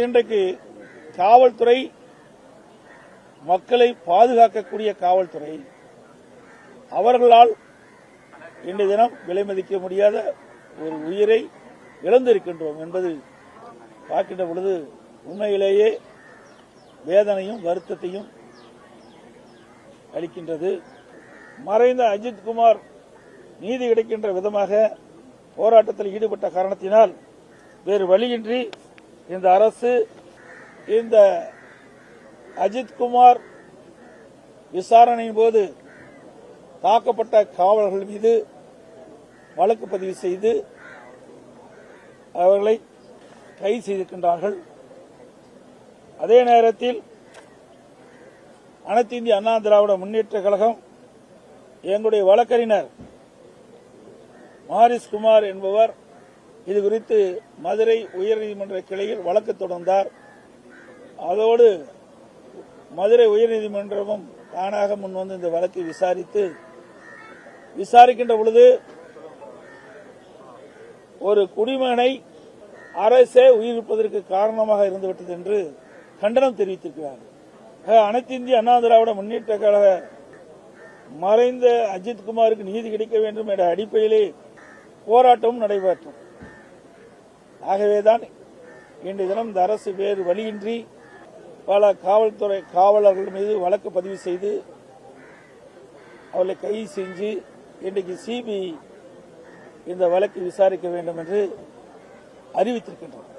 இன்றைக்கு காவல்துறை மக்களை பாதுகாக்கக்கூடிய காவல்துறை அவர்களால் இன்றைய தினம் விலை மதிக்க முடியாத ஒரு உயிரை இழந்திருக்கின்றோம் என்பது பார்க்கின்ற பொழுது உண்மையிலேயே வேதனையும் வருத்தத்தையும் அளிக்கின்றது. மறைந்த அஜித் குமார் நீதி கிடைக்கின்ற விதமாக போராட்டத்தில் ஈடுபட்ட காரணத்தினால் வேறு வழியின்றி இந்த அரசு இந்த அஜித் குமார் விசாரணையின் போது தாக்கப்பட்ட காவலர்கள் மீது வழக்கு பதிவு செய்து அவர்களை கைது செய்திருக்கின்றார்கள். அதே நேரத்தில் அனைத்து இந்திய அண்ணா திராவிட முன்னேற்ற கழகம் எங்களுடைய வழக்கறிஞர் மாரிஸ் குமார் என்பவர் இது குறித்து மதுரை உயர்நீதிமன்ற கிளையில் வழக்கு தொடர்ந்தார். அதோடு மதுரை உயர்நீதிமன்றமும் தானாக முன்வந்து இந்த வழக்கை விசாரித்து விசாரிக்கின்ற பொழுது ஒரு குடிமகனை அரசே உயிரிழப்பதற்கு காரணமாக இருந்துவிட்டது என்று கண்டனம் தெரிவித்திருக்கிறார் அனைத்து இந்திய அண்ணா திராவிட முன்னேற்ற கழக மறைந்த அஜித் குமாருக்கு நீதி கிடைக்க வேண்டும் என்ற அடிப்படையிலே போராட்டமும் நடைபெற்றும் ஆகவேதான் இன்றைய தினம் இந்த அரசு வேறு வழியின்றி பல காவல்துறை காவலர்கள் மீது வழக்கு பதிவு செய்து அவர்களை கைது செஞ்சு இன்றைக்கு சிபிஐ இந்த வழக்கு விசாரிக்க வேண்டும் என்று அறிவித்திருக்கின்றனர்.